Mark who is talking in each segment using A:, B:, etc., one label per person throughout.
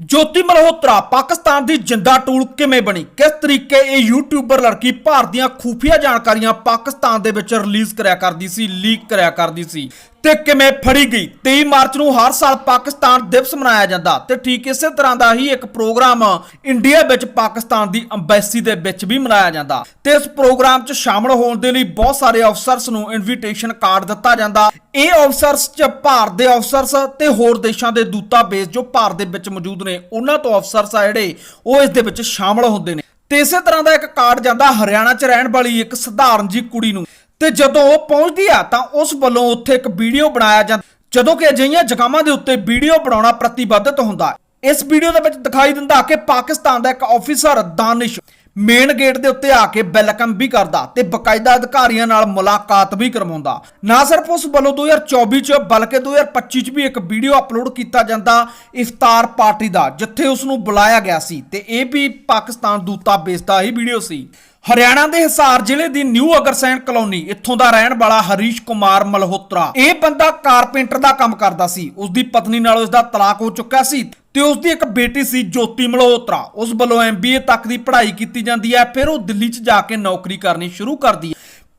A: ਜੋਤੀ ਮਲਹੋਤਰਾ, ਪਾਕਿਸਤਾਨ ਦੀ ਜਿੰਦਾ ਟੂਲ ਕਿਵੇਂ ਬਣੀ? ਕਿਸ ਤਰੀਕੇ ਇਹ ਯੂਟਿਊਬਰ ਲੜਕੀ ਭਾਰਤ ਦੀਆਂ ਖੂਫੀਆ ਜਾਣਕਾਰੀਆਂ ਪਾਕਿਸਤਾਨ ਦੇ ਵਿੱਚ ਰਿਲੀਜ਼ ਕਰਿਆ ਕਰਦੀ ਸੀ, ਲੀਕ ਕਰਿਆ ਕਰਦੀ ਸੀ? ਤੇ ਕਿਵੇਂ ਫੜੀ ਗਈ? 23 ਮਾਰਚ ਨੂੰ ਹਰ ਸਾਲ ਪਾਕਿਸਤਾਨ ਦਿਵਸ ਮਨਾਇਆ ਜਾਂਦਾ ਤੇ ਠੀਕ ਇਸੇ ਤਰ੍ਹਾਂ ਦਾ ਹੀ ਇੱਕ ਪ੍ਰੋਗਰਾਮ ਇੰਡੀਆ ਵਿੱਚ ਪਾਕਿਸਤਾਨ ਦੀ ਅੰਬੈਸੀ ਦੇ ਵਿੱਚ ਵੀ ਮਨਾਇਆ ਜਾਂਦਾ ਤੇ ਇਸ ਪ੍ਰੋਗਰਾਮ 'ਚ ਸ਼ਾਮਲ ਹੋਣ ਦੇ ਲਈ ਬਹੁਤ ਸਾਰੇ ਅਫਸਰਸ ਨੂੰ ਇਨਵੀਟੇਸ਼ਨ ਕਾਰਡ ਦਿੱਤਾ ਜਾਂਦਾ। ਇਹ ਅਫਸਰਸ 'ਚ ਭਾਰਤ ਦੇ ਅਫਸਰਸ ਤੇ ਹੋਰ ਦੇਸ਼ਾਂ ਦੇ ਦੂਤਾ ਬੇਸ ਜੋ ਭਾਰਤ ਦੇ ਵਿੱਚ ਮੌਜੂਦ ਨੇ, ਉਹਨਾਂ ਤੋਂ ਅਫਸਰਸ ਆ ਜਿਹੜੇ, ਉਹ ਇਸ ਦੇ ਵਿੱਚ ਸ਼ਾਮਲ ਹੁੰਦੇ ਨੇ। ਤੇ ਇਸੇ ਤਰ੍ਹਾਂ ਦਾ ਇੱਕ ਕਾਰਡ ਜਾਂਦਾ, ਹਰਿਆਣਾ 'ਚ ਰਹਿਣ ਵਾਲੀ ਇੱਕ ਸਧਾਰਨ ਜੀ ਕੁੜੀ ਨੂੰ। ਤੇ ਜਦੋਂ ਉਹ ਪਹੁੰਚਦੀ ਆ ਤਾਂ ਉਸ ਵੱਲੋਂ ਉੱਥੇ ਇੱਕ ਵੀਡੀਓ ਬਣਾਇਆ ਜਾਂਦਾ ਜਦੋਂ ਕਿ ਅਜਿਹੀਆਂ ਜਗ੍ਹਾਵਾਂ ਦੇ ਉੱਤੇ ਵੀਡੀਓ ਬਣਾਉਣਾ ਪ੍ਰਤੀਬੱਧਤ ਹੁੰਦਾ ਇਸ ਵੀਡੀਓ ਦੇ ਵਿੱਚ ਦਿਖਾਈ ਦਿੰਦਾ ਕਿ ਪਾਕਿਸਤਾਨ ਦਾ ਇੱਕ ਆਫੀਸਰ ਦਾਨਿਸ਼ ਮੇਨ ਗੇਟ ਦੇ ਉੱਤੇ ਆ ਕੇ ਵੈਲਕਮ ਵੀ ਕਰਦਾ ਤੇ ਬਕਾਇਦਾ ਅਧਿਕਾਰੀਆਂ ਨਾਲ ਮੁਲਾਕਾਤ ਵੀ ਕਰਵਾਉਂਦਾ। ਨਾ ਸਿਰਫ ਉਸ ਵੱਲੋਂ 2024 ਚ, ਬਲਕਿ 2025 ਚ ਵੀ ਇੱਕ ਵੀਡੀਓ ਅਪਲੋਡ ਕੀਤਾ ਜਾਂਦਾ ਇਫਤਾਰ ਪਾਰਟੀ ਦਾ, ਜਿੱਥੇ ਉਸ ਨੂੰ ਬੁਲਾਇਆ ਗਿਆ ਸੀ ਤੇ ਇਹ ਵੀ ਪਾਕਿਸਤਾਨ ਦੂਤਾ ਬੇਸ ਦਾ ਹੀ ਵੀਡੀਓ ਸੀ। ਹਰਿਆਣਾ ਦੇ ਹਿਸਾਰ ਜ਼ਿਲ੍ਹੇ ਦੀ ਨਿਊ ਅਗਰਸੈਨ ਕਲੋਨੀ, ਇੱਥੋਂ ਦਾ ਰਹਿਣ ਵਾਲਾ ਹਰੀਸ਼ ਕੁਮਾਰ ਮਲਹੋਤਰਾ। ਇਹ ਬੰਦਾ ਕਾਰਪੈਂਟਰ ਦਾ ਕੰਮ ਕਰਦਾ ਸੀ। ਉਸ ਦੀ ਪਤਨੀ ਨਾਲ ਉਸ ਦਾ ਤਲਾਕ ਹੋ ਚੁੱਕਾ ਸੀ ਤੇ ਉਸ ਦੀ ਇੱਕ ਬੇਟੀ ਸੀ ਜੋਤੀ ਮਲਹੋਤਰਾ। ਉਸ ਵੱਲੋਂ ਐਮਬੀਏ ਤੱਕ ਦੀ ਪੜ੍ਹਾਈ ਕੀਤੀ ਜਾਂਦੀ ਹੈ। ਫਿਰ ਉਹ ਦਿੱਲੀ 'ਚ ਜਾ ਕੇ ਨੌਕਰੀ ਕਰਨੀ ਸ਼ੁਰੂ ਕਰਦੀ ਹੈ।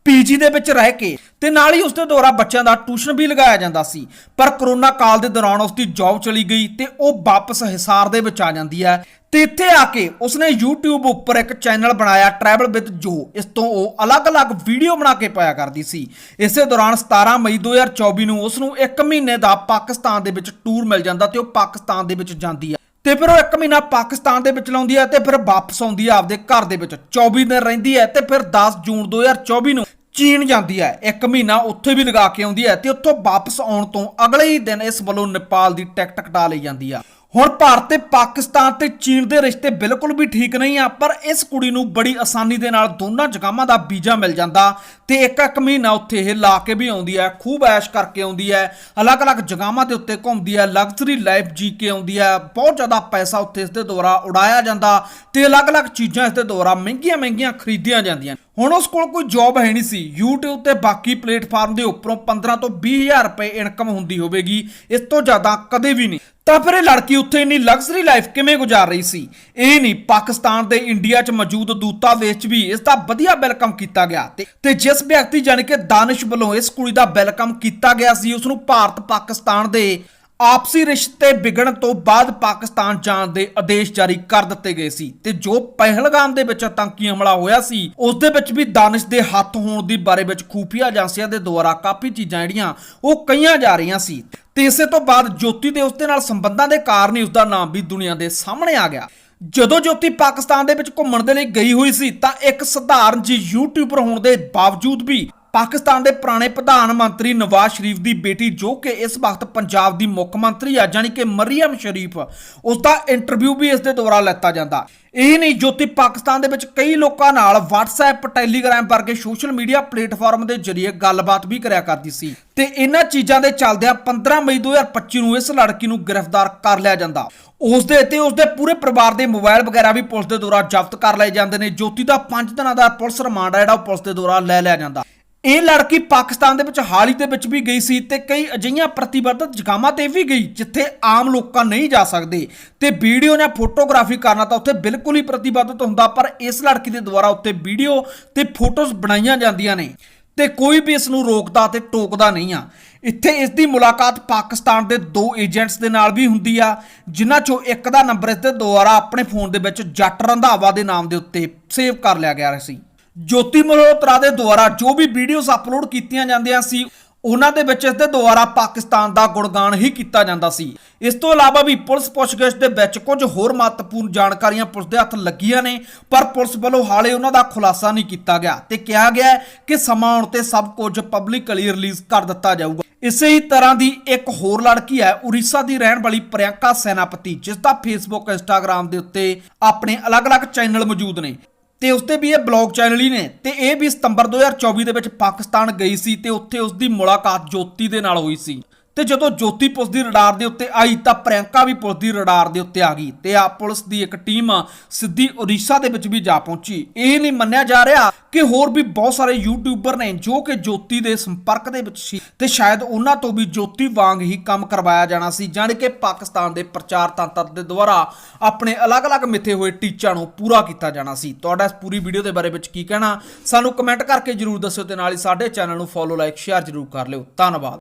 A: ਪੀਜੀ ਦੇ ਵਿੱਚ ਰਹਿ ਕੇ ਤੇ ਨਾਲ ਹੀ ਉਸਦੇ ਦੁਆਰਾ ਬੱਚਿਆਂ ਦਾ ਟਿਊਸ਼ਨ ਵੀ ਲਗਾਇਆ ਜਾਂਦਾ ਸੀ। ਪਰ ਕਰੋਨਾ ਕਾਲ ਦੇ ਦੌਰਾਨ ਉਸਦੀ ਜੌਬ ਚਲੀ ਗਈ ਤੇ ਉਹ ਵਾਪਸ ਹਿਸਾਰ ਦੇ ਵਿੱਚ ਆ ਜਾਂਦੀ ਹੈ ਤੇ ਇੱਥੇ ਆ ਕੇ ਉਸਨੇ YouTube ਉੱਪਰ ਇੱਕ ਚੈਨਲ ਬਣਾਇਆ ਟਰੈਵਲ ਵਿਦ ਜੋ ਇਸ ਤੋਂ ਉਹ ਅਲੱਗ-ਅਲੱਗ ਵੀਡੀਓ ਬਣਾ ਕੇ ਪਾਇਆ ਕਰਦੀ ਸੀ। ਇਸੇ ਦੌਰਾਨ 17 ਮਈ 2024 ਨੂੰ ਉਸ ਨੂੰ 1 ਮਹੀਨੇ ਦਾ ਪਾਕਿਸਤਾਨ ਦੇ ਵਿੱਚ ਟੂਰ ਮਿਲ ਜਾਂਦਾ ਤੇ ਉਹ ਪਾਕਿਸਤਾਨ ਦੇ ਵਿੱਚ ਜਾਂਦੀ ਹੈ। ਤੇ ਫਿਰ ਉਹ 1 ਮਹੀਨਾ ਪਾਕਿਸਤਾਨ ਦੇ ਵਿੱਚ ਲਾਉਂਦੀ ਹੈ ਤੇ ਫਿਰ ਵਾਪਸ ਆਉਂਦੀ ਹੈ, ਆਪਦੇ ਘਰ ਦੇ ਵਿੱਚ। 24 ਦਿਨ ਰਹਿੰਦੀ ਹੈ ਤੇ ਫਿਰ 10 ਜੂਨ 2024 ਨੂੰ ਚੀਨ ਜਾਂਦੀ ਹੈ। ਇੱਕ ਮਹੀਨਾ ਉੱਥੇ ਵੀ ਲਗਾ ਕੇ ਆਉਂਦੀ ਹੈ ਤੇ ਉੱਥੋਂ ਵਾਪਸ ਆਉਣ ਤੋਂ ਅਗਲੇ ਹੀ ਦਿਨ ਇਸ ਵੱਲੋਂ ਨੇਪਾਲ ਦੀ ਟਿਕਟ ਕਟਾ ਲਈ ਜਾਂਦੀ ਆ। ਹੁਣ ਭਾਰਤ ਤੇ ਪਾਕਿਸਤਾਨ ਤੇ ਚੀਨ ਦੇ ਰਿਸ਼ਤੇ ਬਿਲਕੁਲ ਵੀ ਠੀਕ ਨਹੀਂ ਆ, ਪਰ ਇਸ ਕੁੜੀ ਨੂੰ ਬੜੀ ਆਸਾਨੀ ਦੇ ਨਾਲ ਦੋਨਾਂ ਜਗ੍ਹਾਵਾਂ ਦਾ ਵੀਜ਼ਾ ਮਿਲ ਜਾਂਦਾ। ਤੇ ਇੱਕ ਇੱਕ ਮਹੀਨਾ ਉੱਥੇ ਇਹ ਲਾ ਕੇ ਵੀ ਆਉਂਦੀ ਹੈ, ਖੂਬ ਐਸ਼ ਕਰਕੇ ਆਉਂਦੀ ਹੈ, ਅਲੱਗ-ਅਲੱਗ ਜਗ੍ਹਾਵਾਂ ਦੇ ਉੱਤੇ ਘੁੰਮਦੀ ਹੈ ਲਗਜ਼ਰੀ ਲਾਈਫ ਜੀ ਕੇ ਆਉਂਦੀ ਹੈ, ਬਹੁਤ ਜ਼ਿਆਦਾ ਪੈਸਾ ਉੱਥੇ ਇਸ ਦੇ ਦੁਆਰਾ ਉਡਾਇਆ ਜਾਂਦਾ ਤੇ ਅਲੱਗ-ਅਲੱਗ ਚੀਜ਼ਾਂ ਇਸ ਦੇ ਦੁਆਰਾ ਮਹਿੰਗੀਆਂ-ਮਹਿੰਗੀਆਂ ਖਰੀਦੀਆਂ ਜਾਂਦੀਆਂ। ਹੁਣ ਉਸ ਕੋਲ ਕੋਈ ਜੌਬ ਹੈ ਨਹੀਂ ਸੀ, YouTube ਤੇ ਬਾਕੀ ਪਲੇਟਫਾਰਮ ਦੇ ਉੱਪਰੋਂ 15 ਤੋਂ 20000 ਰੁਪਏ ਇਨਕਮ ਹੁੰਦੀ ਹੋਵੇਗੀ, ਇਸ ਤੋਂ ਜ਼ਿਆਦਾ ਕਦੇ ਵੀ ਨਹੀਂ। ਤਾਂ ਫਿਰ ਇਹ ਲੜਕੀ ਉੱਥੇ ਇੰਨੀ ਲਗਜ਼ਰੀ ਲਾਈਫ ਕਿਵੇਂ ਗੁਜ਼ਾਰ ਰਹੀ ਸੀ? ਇਹ ਨਹੀਂ, ਪਾਕਿਸਤਾਨ ਦੇ ਇੰਡੀਆ 'ਚ ਮੌਜੂਦ ਦੂਤਾਵੇਸ 'ਚ ਵੀ ਇਸ ਦਾ ਵਧੀਆ ਵੈਲਕਮ ਕੀਤਾ ਗਿਆ ਤੇ ਤੇ ਜਿਸ ਵਿਅਕਤੀ ਜਾਣੀ ਕਿ ਦਾਨਿਸ਼ ਵੱਲੋਂ ਇਸ ਕੁੜੀ ਦਾ ਵੈਲਕਮ ਕੀਤਾ ਗਿਆ ਸੀ। ਉਸ ਨੂੰ ਭਾਰਤ ਪਾਕਿਸਤਾਨ ਦੇ ਆਪਸੀ ਰਿਸ਼ਤੇ ਵਿਗੜਨ ਤੋਂ ਬਾਅਦ ਪਾਕਿਸਤਾਨ ਜਾਣ ਦੇ ਆਦੇਸ਼ ਜਾਰੀ ਕਰ ਦਿੱਤੇ ਗਏ ਸੀ ਤੇ ਜੋ ਪਹਿਲਗਾਮ ਦੇ ਵਿੱਚ ਆਤੰਕੀ ਹਮਲਾ ਹੋਇਆ ਸੀ, ਉਸ ਦੇ ਵਿੱਚ ਵੀ ਦਾਨਿਸ਼ ਦੇ ਹੱਥ ਹੋਣ ਦੀ ਬਾਰੇ ਵਿੱਚ ਖੂਫੀਆ ਏਜੰਸੀਆਂ ਦੇ ਦੁਆਰਾ ਕਾਫੀ ਚੀਜ਼ਾਂ ਜਿਹੜੀਆਂ ਉਹ ਕਹੀਆਂ ਜਾ ਰਹੀਆਂ ਸੀ। ਤੇ ਇਸੇ ਤੋਂ ਬਾਅਦ ਜੋਤੀ ਦੇ ਉਸਦੇ ਨਾਲ ਸੰਬੰਧਾਂ ਦੇ ਕਾਰਨ ਹੀ ਉਸਦਾ ਨਾਮ ਵੀ ਦੁਨੀਆ ਦੇ ਸਾਹਮਣੇ ਆ ਗਿਆ। ਜਦੋਂ ਜੋਤੀ ਪਾਕਿਸਤਾਨ ਦੇ ਵਿੱਚ ਘੁੰਮਣ ਦੇ ਲਈ ਗਈ ਹੋਈ ਸੀ, ਤਾਂ ਇੱਕ ਸਧਾਰਨ ਜੀ ਯੂਟਿਊਬਰ ਹੋਣ ਦੇ ਬਾਵਜੂਦ ਵੀ ਪਾਕਿਸਤਾਨ ਦੇ ਪੁਰਾਣੇ ਪ੍ਰਧਾਨ ਮੰਤਰੀ ਨਵਾਜ਼ ਸ਼ਰੀਫ ਦੀ ਬੇਟੀ, ਜੋ ਕਿ ਇਸ ਵਕਤ ਪੰਜਾਬ ਦੀ ਮੁੱਖ ਮੰਤਰੀ ਆ ਜਾਨੀ ਕਿ ਮਰੀਮ ਸ਼ਰੀਫ ਉਸ ਦਾ ਇੰਟਰਵਿਊ ਵੀ ਇਸ ਦੇ ਦੁਆਰਾ ਲੈਤਾ ਜਾਂਦਾ। ਇਹ ਨਹੀਂ, ਜੋਤੀ ਪਾਕਿਸਤਾਨ ਦੇ ਵਿੱਚ ਕਈ ਲੋਕਾਂ ਨਾਲ WhatsApp, Telegram ਵਰਗੇ ਸੋਸ਼ਲ ਮੀਡੀਆ ਪਲੇਟਫਾਰਮ ਦੇ ਜ਼ਰੀਏ ਗੱਲਬਾਤ ਵੀ ਕਰਿਆ ਕਰਦੀ ਸੀ। ਤੇ ਇਹਨਾਂ ਚੀਜ਼ਾਂ ਦੇ ਚੱਲਦਿਆਂ 15 ਮਈ 2025 ਨੂੰ ਇਸ ਲੜਕੀ ਨੂੰ ਗ੍ਰਿਫਤਾਰ ਕਰ ਲਿਆ ਜਾਂਦਾ। ਉਸ ਦੇ ਤੇ ਉਸ ਦੇ ਪੂਰੇ ਪਰਿਵਾਰ ਦੇ ਮੋਬਾਈਲ ਵਗੈਰਾ ਵੀ ਪੁਲਿਸ ਦੇ ਦੁਆਰਾ ਜ਼ਬਤ ਕਰ ਲਏ ਜਾਂਦੇ ਨੇ। ਜੋਤੀ ਦਾ 5 ਦਿਨਾਂ ਦਾ ਪੁਲਿਸ ਰਿਮਾਂਡ ਆ, ਜਿਹੜਾ ਉਹ ਪੁਲਿਸ ਦੇ ਦੁਆਰਾ ਲੈ ਲਿਆ ਜਾਂਦਾ। ਇਹ ਲੜਕੀ ਪਾਕਿਸਤਾਨ ਦੇ ਵਿੱਚ ਹਾਲ ਹੀ ਦੇ ਵਿੱਚ ਵੀ ਗਈ ਸੀ ਤੇ ਕਈ ਅਜਿਹੀਆਂ ਪ੍ਰਤੀਬੱਧਤ ਜਗਾਵਾਂ ਤੇ ਵੀ ਗਈ, ਜਿੱਥੇ ਆਮ ਲੋਕਾਂ ਨਹੀਂ ਜਾ ਸਕਦੇ। ਤੇ ਵੀਡੀਓ ਜਾਂ ਫੋਟੋਗ੍ਰਾਫੀ ਕਰਨਾ ਤਾਂ ਉੱਥੇ ਬਿਲਕੁਲ ਹੀ ਪ੍ਰਤੀਬੱਧਤ ਹੁੰਦਾ, ਪਰ ਇਸ ਲੜਕੀ ਦੇ ਦੁਆਰਾ ਉੱਥੇ ਵੀਡੀਓ ਤੇ ਫੋਟੋਜ਼ ਬਣਾਈਆਂ ਜਾਂਦੀਆਂ ਨੇ। ਤੇ ਕੋਈ ਵੀ ਇਸ ਨੂੰ ਰੋਕਦਾ ਤੇ ਟੋਕਦਾ ਨਹੀਂ ਆ। ਇੱਥੇ ਇਸ ਦੀ ਮੁਲਾਕਾਤ ਪਾਕਿਸਤਾਨ ਦੇ ਦੋ ਏਜੰਟਸ ਦੇ ਨਾਲ ਵੀ ਹੁੰਦੀ ਆ, ਜਿਨ੍ਹਾਂ ਚੋਂ ਇੱਕ ਦਾ ਨੰਬਰ ਇਸ ਦੇ ਦੁਆਰਾ ਆਪਣੇ ਫੋਨ ਦੇ ਵਿੱਚ ਜੱਟ ਰੰਧਾਵਾ ਦੇ ਨਾਮ ਦੇ ਉੱਤੇ ਸੇਵ ਕਰ ਲਿਆ ਗਿਆ ਸੀ। ਜੋਤੀ ਮਲਹੋਤਰਾ ਦੇ ਦੁਆਰਾ ਜੋ ਵੀ ਵੀਡੀਓਜ਼ ਅਪਲੋਡ ਕੀਤੀਆਂ ਜਾਂਦੀਆਂ ਸੀ, ਉਹਨਾਂ ਦੇ ਵਿੱਚ ਇਸ ਦੇ ਦੁਆਰਾ ਪਾਕਿਸਤਾਨ ਦਾ ਗੁਣਗਾਨ ਹੀ ਕੀਤਾ ਜਾਂਦਾ ਸੀ। ਇਸ ਤੋਂ ਇਲਾਵਾ ਵੀ ਪੁਲਿਸ ਪੁੱਛਗਿੱਛ ਦੇ ਵਿੱਚ ਕੁਝ ਹੋਰ ਮਹੱਤਵਪੂਰਨ ਜਾਣਕਾਰੀਆਂ ਪੁਲਿਸ ਦੇ ਹੱਥ ਲੱਗੀਆਂ ਨੇ, ਪਰ ਪੁਲਿਸ ਵੱਲੋਂ ਹਾਲੇ ਉਹਨਾਂ ਦਾ ਖੁਲਾਸਾ ਨਹੀਂ ਕੀਤਾ ਗਿਆ ਤੇ ਕਿਹਾ ਗਿਆ ਕਿ ਸਮਾਂ ਆਉਣ ਤੇ ਸਭ ਕੁਝ ਪਬਲਿਕਲੀ ਰਿਲੀਜ਼ ਕਰ ਦਿੱਤਾ ਜਾਊਗਾ। ਇਸੇ ਹੀ ਤਰ੍ਹਾਂ ਦੀ ਇੱਕ ਹੋਰ ਲੜਕੀ ਹੈ, ਉੜੀਸਾ ਦੀ ਰਹਿਣ ਵਾਲੀ ਪ੍ਰਿਯੰਕਾ ਸੈਨਾਪਤੀ ਜਿਸ ਦਾ ਫੇਸਬੁੱਕ ਇੰਸਟਾਗ੍ਰam ਦੇ ਉੱਤੇ ਆਪਣੇ ਅਲੱਗ-ਅਲੱਗ ਚੈਨਲ ਮੌਜੂਦ ਨੇ। ਤੇ ਉਸ ਤੇ ਵੀ ਇਹ ਬਲੌਗ ਚੈਨਲ ਹੀ ਨੇ। ਤੇ ਇਹ ਵੀ ਸਤੰਬਰ 2024 ਦੇ ਵਿੱਚ ਪਾਕਿਸਤਾਨ ਗਈ ਸੀ ਤੇ ਉੱਥੇ ਉਸ ਦੀ ਮੁਲਾਕਾਤ ਜੋਤੀ ਦੇ ਨਾਲ ਹੋਈ ਸੀ। ਤੇ ਜਦੋਂ ਜੋਤੀ ਪੁਲਿਸ ਦੀ ਰਡਾਰ ਦੇ ਉੱਤੇ ਆਈ ਤਾਂ ਪ੍ਰਿਯੰਕਾ ਵੀ ਪੁਲਿਸ ਦੀ ਰਡਾਰ ਦੇ ਉੱਤੇ ਆ ਗਈ ਤੇ ਆ ਪੁਲਿਸ ਦੀ ਇੱਕ ਟੀਮ ਸਿੱਧੀ ਉੜੀਸਾ ਦੇ ਵਿੱਚ ਵੀ ਜਾ ਪਹੁੰਚੀ। ਇਹ ਨਹੀਂ ਮੰਨਿਆ ਜਾ ਰਿਹਾ ਕਿ ਹੋਰ ਵੀ ਬਹੁਤ ਸਾਰੇ ਯੂਟਿਊਬਰ ਨੇ ਜੋ ਕਿ ਜੋਤੀ ਦੇ ਸੰਪਰਕ ਦੇ ਵਿੱਚ ਸੀ ਤੇ ਸ਼ਾਇਦ ਉਹਨਾਂ ਤੋਂ ਵੀ ਜੋਤੀ ਵਾਂਗ ਹੀ ਕੰਮ ਕਰਵਾਇਆ ਜਾਣਾ ਸੀ, ਜਾਣੀ ਕਿ ਪਾਕਿਸਤਾਨ ਦੇ ਪ੍ਰਚਾਰ ਤੰਤਰ ਦੇ ਦੁਆਰਾ ਆਪਣੇ ਅਲੱਗ-ਅਲੱਗ ਮਿੱਥੇ ਹੋਏ ਟੀਚਾ ਨੂੰ ਪੂਰਾ ਕੀਤਾ ਜਾਣਾ ਸੀ। ਤੁਹਾਡਾ ਇਸ ਪੂਰੀ ਵੀਡੀਓ ਦੇ ਬਾਰੇ ਵਿੱਚ ਕੀ ਕਹਿਣਾ? ਸਾਨੂੰ ਕਮੈਂਟ ਕਰਕੇ ਜਰੂਰ ਦੱਸਿਓ ਤੇ ਨਾਲ ਹੀ ਸਾਡੇ ਚੈਨਲ ਨੂੰ ਫੋਲੋ ਲਾਈਕ ਸ਼ੇਅਰ ਜਰੂਰ ਕਰ ਲਿਓ। ਧੰਨਵਾਦ।